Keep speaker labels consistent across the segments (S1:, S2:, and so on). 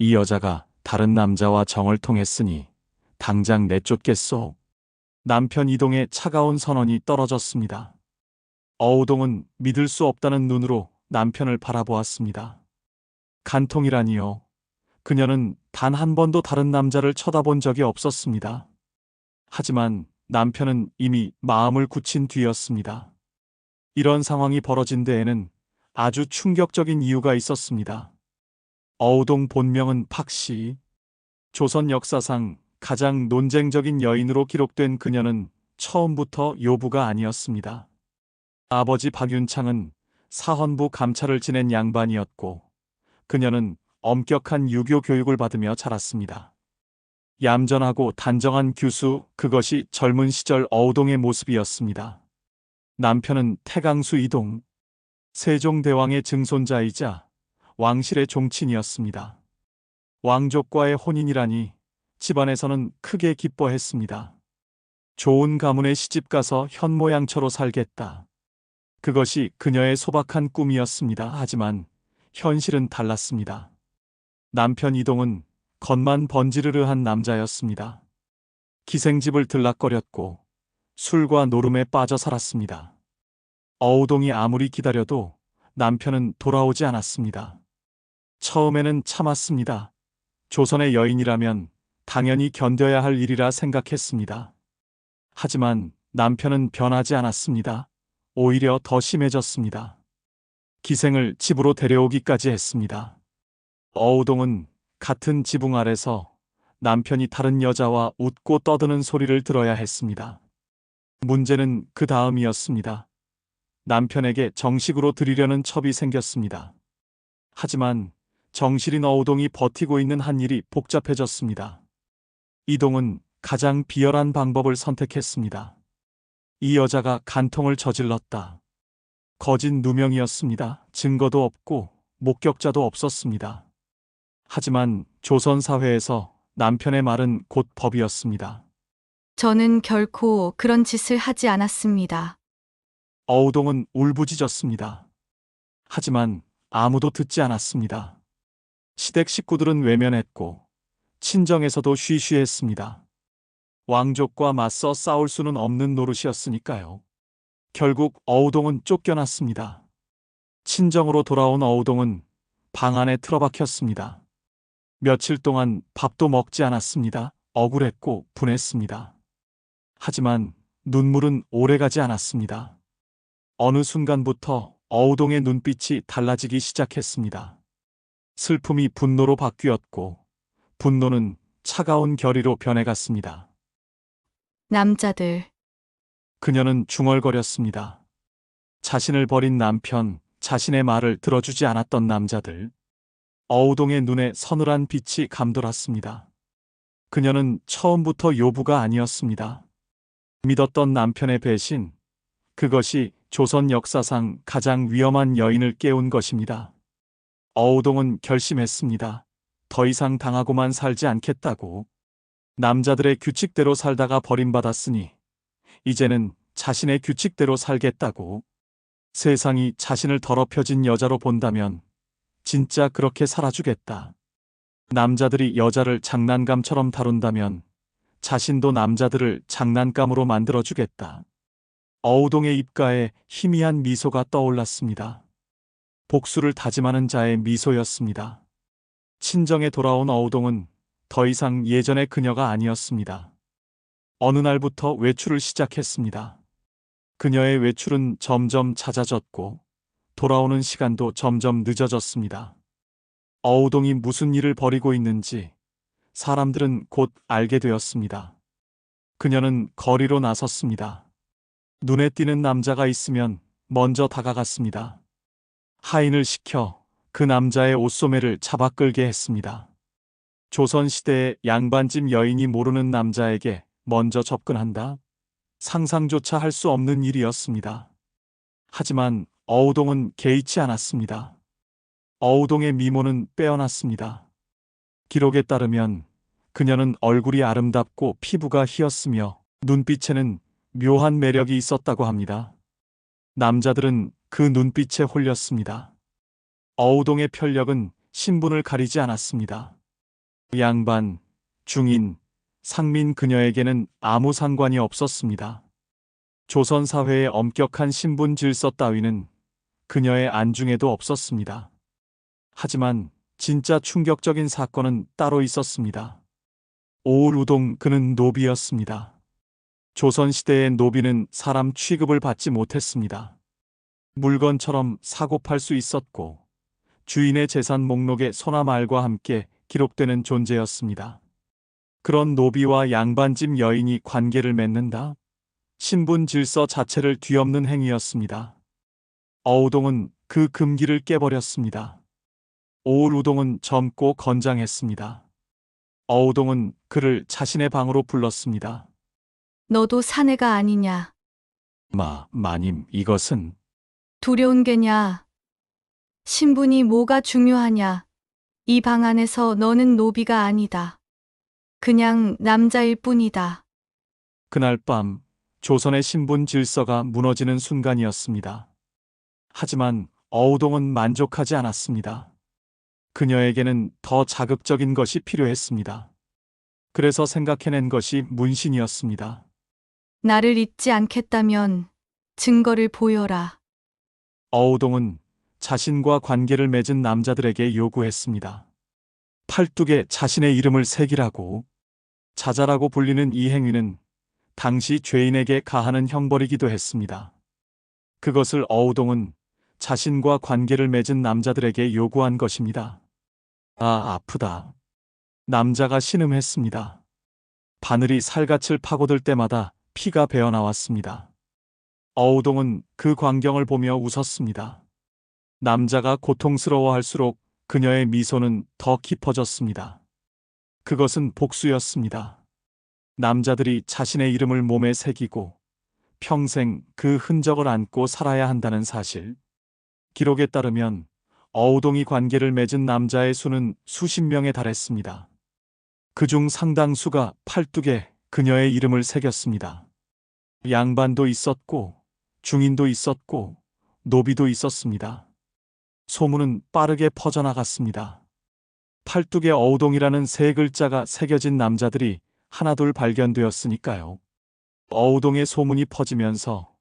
S1: 이 여자가 다른 남자와 정을 통했으니 당장 내쫓겠소. 남편 이동의 차가운 선언이 떨어졌습니다. 어우동은 믿을 수 없다는 눈으로 남편을 바라보았습니다. 간통이라니요. 그녀는 단 한 번도 다른 남자를 쳐다본 적이 없었습니다. 하지만 남편은 이미 마음을 굳힌 뒤였습니다. 이런 상황이 벌어진 데에는 아주 충격적인 이유가 있었습니다. 어우동 본명은 팍씨. 조선 역사상 가장 논쟁적인 여인으로 기록된 그녀는 처음부터 요부가 아니었습니다. 아버지 박윤창은 사헌부 감찰을 지낸 양반이었고 그녀는 엄격한 유교 교육을 받으며 자랐습니다. 얌전하고 단정한 규수, 그것이 젊은 시절 어우동의 모습이었습니다. 남편은 태강수 이동, 세종대왕의 증손자이자 왕실의 종친이었습니다. 왕족과의 혼인이라니 집안에서는 크게 기뻐했습니다. 좋은 가문에 시집가서 현모양처로 살겠다. 그것이 그녀의 소박한 꿈이었습니다. 하지만 현실은 달랐습니다. 남편 이동은 겉만 번지르르한 남자였습니다. 기생집을 들락거렸고 술과 노름에 빠져 살았습니다. 어우동이 아무리 기다려도 남편은 돌아오지 않았습니다. 처음에는 참았습니다. 조선의 여인이라면 당연히 견뎌야 할 일이라 생각했습니다. 하지만 남편은 변하지 않았습니다. 오히려 더 심해졌습니다. 기생을 집으로 데려오기까지 했습니다. 어우동은 같은 지붕 아래서 남편이 다른 여자와 웃고 떠드는 소리를 들어야 했습니다. 문제는 그 다음이었습니다. 남편에게 정식으로 드리려는 첩이 생겼습니다. 하지만 정실인 어우동이 버티고 있는 한 일이 복잡해졌습니다. 이동은 가장 비열한 방법을 선택했습니다. 이 여자가 간통을 저질렀다. 거짓 누명이었습니다. 증거도 없고 목격자도 없었습니다. 하지만 조선 사회에서 남편의 말은 곧 법이었습니다.
S2: 저는 결코 그런 짓을 하지 않았습니다.
S1: 어우동은 울부짖었습니다. 하지만 아무도 듣지 않았습니다. 시댁 식구들은 외면했고 친정에서도 쉬쉬했습니다. 왕족과 맞서 싸울 수는 없는 노릇이었으니까요. 결국 어우동은 쫓겨났습니다. 친정으로 돌아온 어우동은 방 안에 틀어박혔습니다. 며칠 동안 밥도 먹지 않았습니다. 억울했고 분했습니다. 하지만 눈물은 오래가지 않았습니다. 어느 순간부터 어우동의 눈빛이 달라지기 시작했습니다. 슬픔이 분노로 바뀌었고 분노는 차가운 결의로 변해갔습니다.
S2: 남자들,
S1: 그녀는 중얼거렸습니다. 자신을 버린 남편, 자신의 말을 들어주지 않았던 남자들. 어우동의 눈에 서늘한 빛이 감돌았습니다. 그녀는 처음부터 요부가 아니었습니다. 믿었던 남편의 배신, 그것이 조선 역사상 가장 위험한 여인을 깨운 것입니다. 어우동은 결심했습니다. 더 이상 당하고만 살지 않겠다고. 남자들의 규칙대로 살다가 버림받았으니 이제는 자신의 규칙대로 살겠다고. 세상이 자신을 더럽혀진 여자로 본다면 진짜 그렇게 살아주겠다. 남자들이 여자를 장난감처럼 다룬다면 자신도 남자들을 장난감으로 만들어주겠다. 어우동의 입가에 희미한 미소가 떠올랐습니다. 복수를 다짐하는 자의 미소였습니다. 친정에 돌아온 어우동은 더 이상 예전의 그녀가 아니었습니다. 어느 날부터 외출을 시작했습니다. 그녀의 외출은 점점 잦아졌고 돌아오는 시간도 점점 늦어졌습니다. 어우동이 무슨 일을 벌이고 있는지 사람들은 곧 알게 되었습니다. 그녀는 거리로 나섰습니다. 눈에 띄는 남자가 있으면 먼저 다가갔습니다. 하인을 시켜 그 남자의 옷소매를 잡아 끌게 했습니다. 조선시대의 양반집 여인이 모르는 남자에게 먼저 접근한다? 상상조차 할 수 없는 일이었습니다. 하지만 어우동은 개의치 않았습니다. 어우동의 미모는 빼어났습니다. 기록에 따르면 그녀는 얼굴이 아름답고 피부가 희었으며 눈빛에는 묘한 매력이 있었다고 합니다. 남자들은 그 눈빛에 홀렸습니다. 어우동의 편력은 신분을 가리지 않았습니다. 양반, 중인, 상민 그녀에게는 아무 상관이 없었습니다. 조선 사회의 엄격한 신분 질서 따위는 그녀의 안중에도 없었습니다. 하지만 진짜 충격적인 사건은 따로 있었습니다. 오울우동 그는 노비였습니다. 조선시대의 노비는 사람 취급을 받지 못했습니다. 물건처럼 사고 팔 수 있었고 주인의 재산 목록에 소나 말과 함께 기록되는 존재였습니다. 그런 노비와 양반집 여인이 관계를 맺는다? 신분 질서 자체를 뒤엎는 행위였습니다. 어우동은 그 금기를 깨버렸습니다. 오울우동은 젊고 건장했습니다. 어우동은 그를 자신의 방으로 불렀습니다.
S2: 너도 사내가 아니냐.
S1: 마, 마님, 이것은
S2: 두려운 게냐. 신분이 뭐가 중요하냐. 이 방 안에서 너는 노비가 아니다. 그냥 남자일 뿐이다.
S1: 그날 밤 조선의 신분 질서가 무너지는 순간이었습니다. 하지만 어우동은 만족하지 않았습니다. 그녀에게는 더 자극적인 것이 필요했습니다. 그래서 생각해낸 것이 문신이었습니다.
S2: 나를 잊지 않겠다면 증거를 보여라.
S1: 어우동은 자신과 관계를 맺은 남자들에게 요구했습니다. 팔뚝에 자신의 이름을 새기라고 자자라고 불리는 이 행위는 당시 죄인에게 가하는 형벌이기도 했습니다. 그것을 어우동은 자신과 관계를 맺은 남자들에게 요구한 것입니다. 아, 아프다. 남자가 신음했습니다. 바늘이 살갗을 파고들 때마다 피가 배어 나왔습니다. 어우동은 그 광경을 보며 웃었습니다. 남자가 고통스러워할수록 그녀의 미소는 더 깊어졌습니다. 그것은 복수였습니다. 남자들이 자신의 이름을 몸에 새기고 평생 그 흔적을 안고 살아야 한다는 사실. 기록에 따르면 어우동이 관계를 맺은 남자의 수는 수십 명에 달했습니다. 그중 상당수가 팔뚝에 그녀의 이름을 새겼습니다. 양반도 있었고, 중인도 있었고, 노비도 있었습니다. 소문은 빠르게 퍼져나갔습니다. 팔뚝에 어우동이라는 세 글자가 새겨진 남자들이 하나둘 발견되었으니까요. 어우동의 소문이 퍼지면서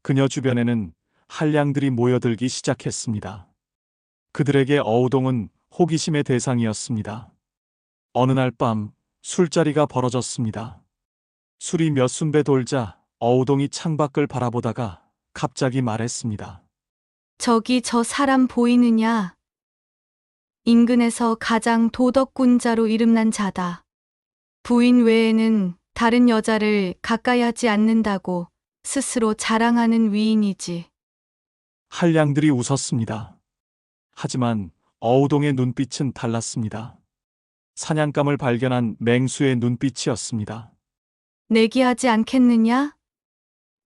S1: 그녀 주변에는 한량들이 모여들기 시작했습니다. 그들에게 어우동은 호기심의 대상이었습니다. 어느 날 밤 술자리가 벌어졌습니다. 술이 몇 순배 돌자 어우동이 창밖을 바라보다가 갑자기 말했습니다.
S2: 저기 저 사람 보이느냐? 인근에서 가장 도덕군자로 이름난 자다. 부인 외에는 다른 여자를 가까이 하지 않는다고 스스로 자랑하는 위인이지.
S1: 한량들이 웃었습니다. 하지만 어우동의 눈빛은 달랐습니다. 사냥감을 발견한 맹수의 눈빛이었습니다.
S2: 내기하지 않겠느냐?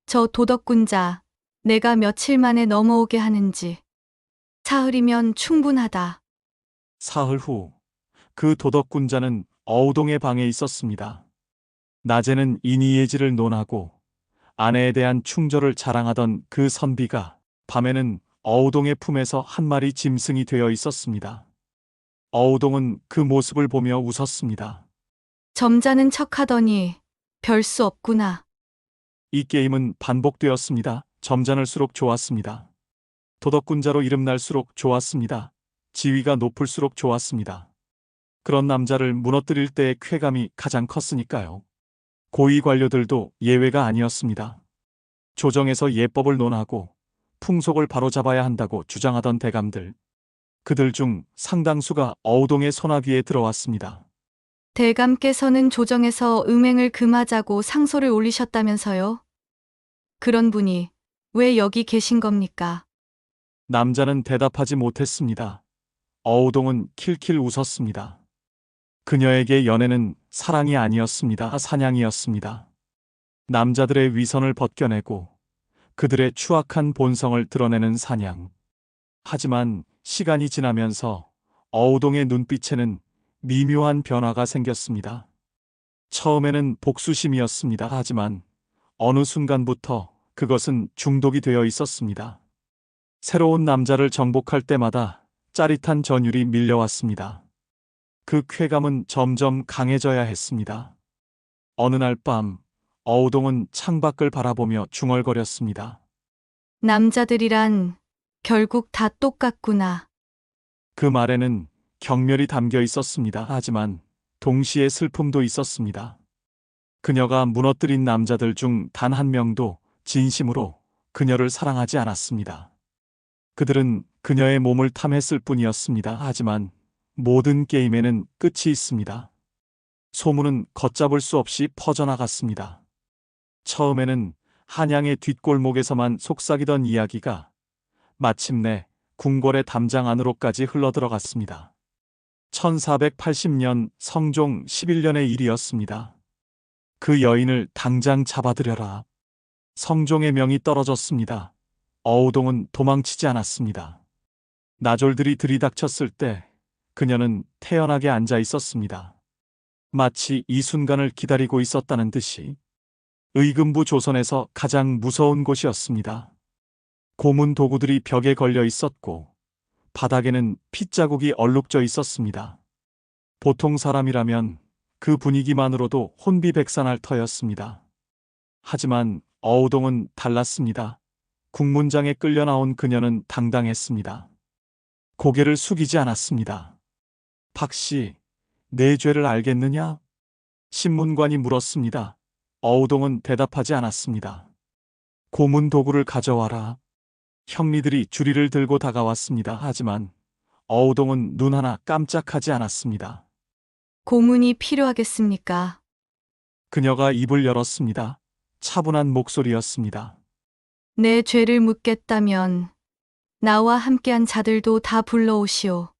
S2: 저 도덕군자, 내가 며칠 만에 넘어오게 하는지. 사흘이면 충분하다.
S1: 사흘 후 그 도덕군자는 어우동의 방에 있었습니다. 낮에는 인이예지를 논하고 아내에 대한 충절을 자랑하던 그 선비가 밤에는 어우동의 품에서 한 마리 짐승이 되어 있었습니다. 어우동은 그 모습을 보며 웃었습니다.
S2: 점잖은 척하더니 별 수 없구나.
S1: 이 게임은 반복되었습니다. 점잖을수록 좋았습니다. 도덕군자로 이름날수록 좋았습니다. 지위가 높을수록 좋았습니다. 그런 남자를 무너뜨릴 때의 쾌감이 가장 컸으니까요. 고위 관료들도 예외가 아니었습니다. 조정에서 예법을 논하고 풍속을 바로잡아야 한다고 주장하던 대감들. 그들 중 상당수가 어우동의 소나귀에 들어왔습니다.
S2: 대감께서는 조정에서 음행을 금하자고 상소를 올리셨다면서요? 그런 분이 왜 여기 계신 겁니까?
S1: 남자는 대답하지 못했습니다. 어우동은 킬킬 웃었습니다. 그녀에게 연애는 사랑이 아니었습니다. 사냥이었습니다. 남자들의 위선을 벗겨내고 그들의 추악한 본성을 드러내는 사냥. 하지만 시간이 지나면서 어우동의 눈빛에는 미묘한 변화가 생겼습니다. 처음에는 복수심이었습니다. 하지만 어느 순간부터 그것은 중독이 되어 있었습니다. 새로운 남자를 정복할 때마다 짜릿한 전율이 밀려왔습니다. 그 쾌감은 점점 강해져야 했습니다. 어느 날 밤, 어우동은 창밖을 바라보며 중얼거렸습니다.
S2: 남자들이란 결국 다 똑같구나.
S1: 그 말에는 경멸이 담겨 있었습니다. 하지만 동시에 슬픔도 있었습니다. 그녀가 무너뜨린 남자들 중 단 한 명도 진심으로 그녀를 사랑하지 않았습니다. 그들은 그녀의 몸을 탐했을 뿐이었습니다. 하지만 모든 게임에는 끝이 있습니다. 소문은 걷잡을 수 없이 퍼져나갔습니다. 처음에는 한양의 뒷골목에서만 속삭이던 이야기가 마침내 궁궐의 담장 안으로까지 흘러들어갔습니다. 1480년 성종 11년의 일이었습니다. 그 여인을 당장 잡아들여라. 성종의 명이 떨어졌습니다. 어우동은 도망치지 않았습니다. 나졸들이 들이닥쳤을 때 그녀는 태연하게 앉아 있었습니다. 마치 이 순간을 기다리고 있었다는 듯이 의금부 조선에서 가장 무서운 곳이었습니다. 고문 도구들이 벽에 걸려 있었고 바닥에는 핏자국이 얼룩져 있었습니다. 보통 사람이라면 그 분위기만으로도 혼비백산할 터였습니다. 하지만 어우동은 달랐습니다. 국문장에 끌려 나온 그녀는 당당했습니다. 고개를 숙이지 않았습니다. 박 씨, 내 죄를 알겠느냐? 신문관이 물었습니다. 어우동은 대답하지 않았습니다. 고문 도구를 가져와라. 형리들이 주리를 들고 다가왔습니다. 하지만 어우동은 눈 하나 깜짝하지 않았습니다.
S2: 고문이 필요하겠습니까?
S1: 그녀가 입을 열었습니다. 차분한 목소리였습니다.
S2: 내 죄를 묻겠다면 나와 함께한 자들도 다 불러오시오.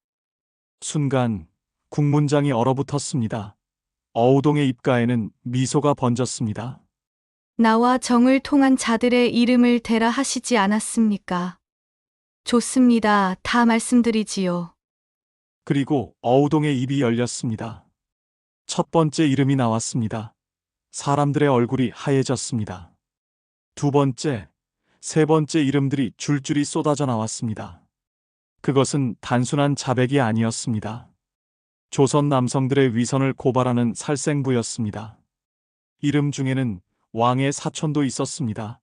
S1: 순간 국문장이 얼어붙었습니다. 어우동의 입가에는 미소가 번졌습니다.
S2: 나와 정을 통한 자들의 이름을 대라 하시지 않았습니까? 좋습니다. 다 말씀드리지요.
S1: 그리고 어우동의 입이 열렸습니다. 첫 번째 이름이 나왔습니다. 사람들의 얼굴이 하얘졌습니다. 두 번째, 세 번째 이름들이 줄줄이 쏟아져 나왔습니다. 그것은 단순한 자백이 아니었습니다. 조선 남성들의 위선을 고발하는 살생부였습니다. 이름 중에는 왕의 사촌도 있었습니다.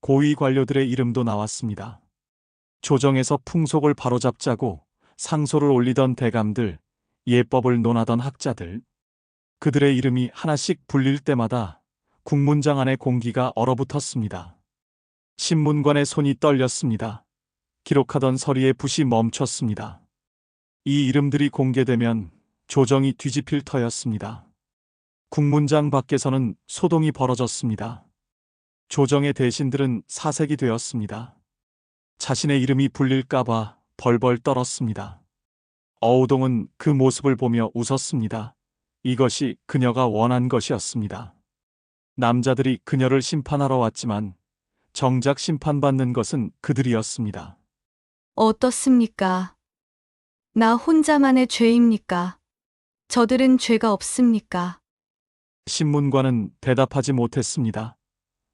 S1: 고위 관료들의 이름도 나왔습니다. 조정에서 풍속을 바로잡자고 상소를 올리던 대감들, 예법을 논하던 학자들, 그들의 이름이 하나씩 불릴 때마다 국문장 안의 공기가 얼어붙었습니다. 신문관의 손이 떨렸습니다. 기록하던 서리의 붓이 멈췄습니다. 이 이름들이 공개되면 조정이 뒤집힐 터였습니다. 국문장 밖에서는 소동이 벌어졌습니다. 조정의 대신들은 사색이 되었습니다. 자신의 이름이 불릴까봐 벌벌 떨었습니다. 어우동은 그 모습을 보며 웃었습니다. 이것이 그녀가 원한 것이었습니다. 남자들이 그녀를 심판하러 왔지만 정작 심판받는 것은 그들이었습니다.
S2: 어떻습니까? 나 혼자만의 죄입니까? 저들은 죄가 없습니까?
S1: 신문관은 대답하지 못했습니다.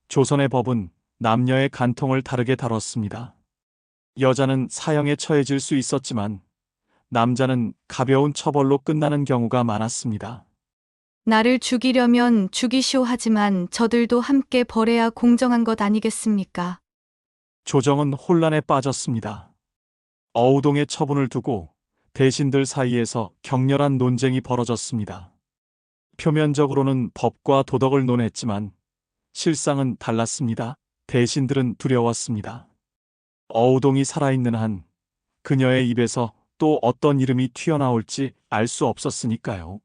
S1: 조선의 법은 남녀의 간통을 다르게 다뤘습니다. 여자는 사형에 처해질 수 있었지만 남자는 가벼운 처벌로 끝나는 경우가 많았습니다.
S2: 나를 죽이려면 죽이시오 하지만 저들도 함께 벌해야 공정한 것 아니겠습니까?
S1: 조정은 혼란에 빠졌습니다. 어우동의 처분을 두고 대신들 사이에서 격렬한 논쟁이 벌어졌습니다. 표면적으로는 법과 도덕을 논했지만 실상은 달랐습니다. 대신들은 두려웠습니다. 어우동이 살아있는 한 그녀의 입에서 또 어떤 이름이 튀어나올지 알 수 없었으니까요.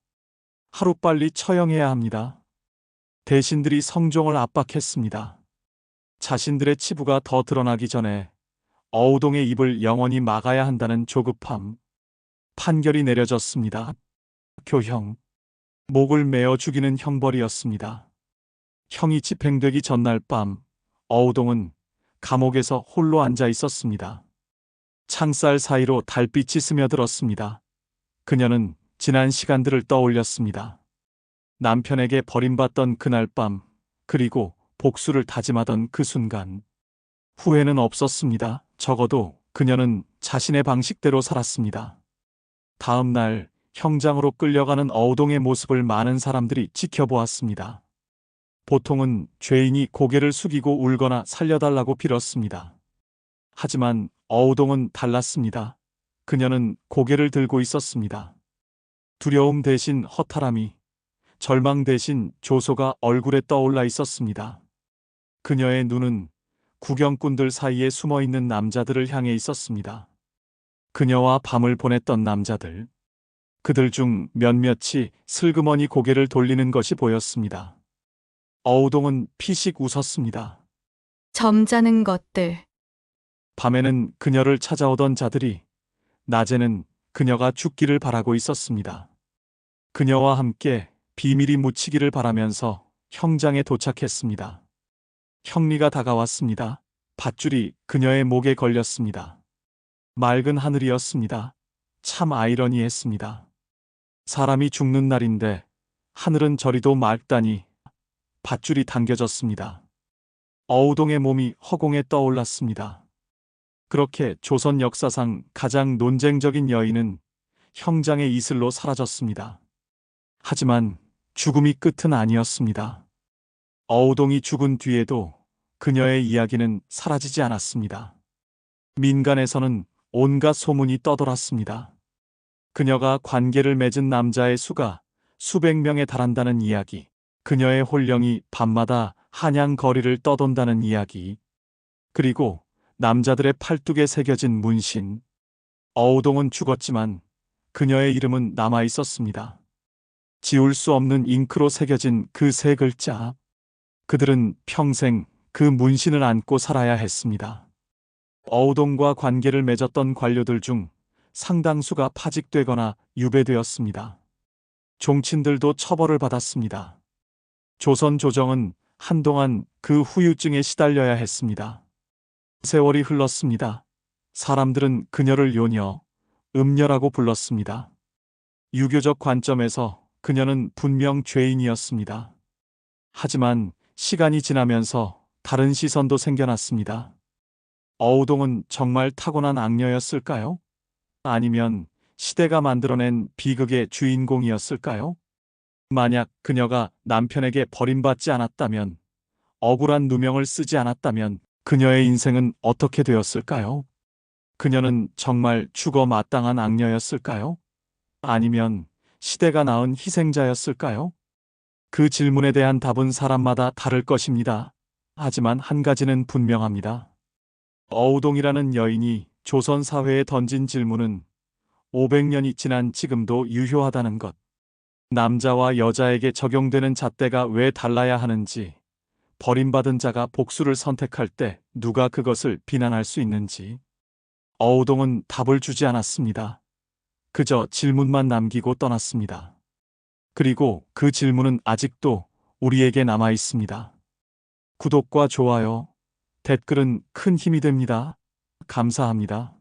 S1: 하루빨리 처형해야 합니다. 대신들이 성종을 압박했습니다. 자신들의 치부가 더 드러나기 전에 어우동의 입을 영원히 막아야 한다는 조급함. 판결이 내려졌습니다. 교형. 목을 메어 죽이는 형벌이었습니다. 형이 집행되기 전날 밤, 어우동은 감옥에서 홀로 앉아 있었습니다. 창살 사이로 달빛이 스며들었습니다. 그녀는 지난 시간들을 떠올렸습니다. 남편에게 버림받던 그날 밤, 그리고 복수를 다짐하던 그 순간. 후회는 없었습니다. 적어도 그녀는 자신의 방식대로 살았습니다. 다음 날 형장으로 끌려가는 어우동의 모습을 많은 사람들이 지켜보았습니다. 보통은 죄인이 고개를 숙이고 울거나 살려달라고 빌었습니다. 하지만 어우동은 달랐습니다. 그녀는 고개를 들고 있었습니다. 두려움 대신 허탈함이, 절망 대신 조소가 얼굴에 떠올라 있었습니다. 그녀의 눈은 구경꾼들 사이에 숨어 있는 남자들을 향해 있었습니다. 그녀와 밤을 보냈던 남자들. 그들 중 몇몇이 슬그머니 고개를 돌리는 것이 보였습니다. 어우동은 피식 웃었습니다.
S2: 점잖은 것들.
S1: 밤에는 그녀를 찾아오던 자들이, 낮에는 그녀가 죽기를 바라고 있었습니다. 그녀와 함께 비밀이 묻히기를 바라면서 형장에 도착했습니다. 형리가 다가왔습니다. 밧줄이 그녀의 목에 걸렸습니다. 맑은 하늘이었습니다. 참 아이러니했습니다. 사람이 죽는 날인데 하늘은 저리도 맑다니 밧줄이 당겨졌습니다. 어우동의 몸이 허공에 떠올랐습니다. 그렇게 조선 역사상 가장 논쟁적인 여인은 형장의 이슬로 사라졌습니다. 하지만 죽음이 끝은 아니었습니다. 어우동이 죽은 뒤에도 그녀의 이야기는 사라지지 않았습니다. 민간에서는 온갖 소문이 떠돌았습니다. 그녀가 관계를 맺은 남자의 수가 수백 명에 달한다는 이야기, 그녀의 혼령이 밤마다 한양 거리를 떠돈다는 이야기, 그리고 남자들의 팔뚝에 새겨진 문신. 어우동은 죽었지만 그녀의 이름은 남아 있었습니다. 지울 수 없는 잉크로 새겨진 그 세 글자. 그들은 평생 그 문신을 안고 살아야 했습니다. 어우동과 관계를 맺었던 관료들 중 상당수가 파직되거나 유배되었습니다. 종친들도 처벌을 받았습니다. 조선 조정은 한동안 그 후유증에 시달려야 했습니다. 세월이 흘렀습니다. 사람들은 그녀를 요녀, 음녀라고 불렀습니다. 유교적 관점에서 그녀는 분명 죄인이었습니다. 하지만 시간이 지나면서 다른 시선도 생겨났습니다. 어우동은 정말 타고난 악녀였을까요? 아니면 시대가 만들어낸 비극의 주인공이었을까요? 만약 그녀가 남편에게 버림받지 않았다면, 억울한 누명을 쓰지 않았다면 그녀의 인생은 어떻게 되었을까요? 그녀는 정말 죽어 마땅한 악녀였을까요? 아니면 시대가 낳은 희생자였을까요? 그 질문에 대한 답은 사람마다 다를 것입니다. 하지만 한 가지는 분명합니다. 어우동이라는 여인이 조선 사회에 던진 질문은 500년이 지난 지금도 유효하다는 것. 남자와 여자에게 적용되는 잣대가 왜 달라야 하는지, 버림받은 자가 복수를 선택할 때 누가 그것을 비난할 수 있는지. 어우동은 답을 주지 않았습니다. 그저 질문만 남기고 떠났습니다. 그리고 그 질문은 아직도 우리에게 남아 있습니다. 구독과 좋아요, 댓글은 큰 힘이 됩니다. 감사합니다.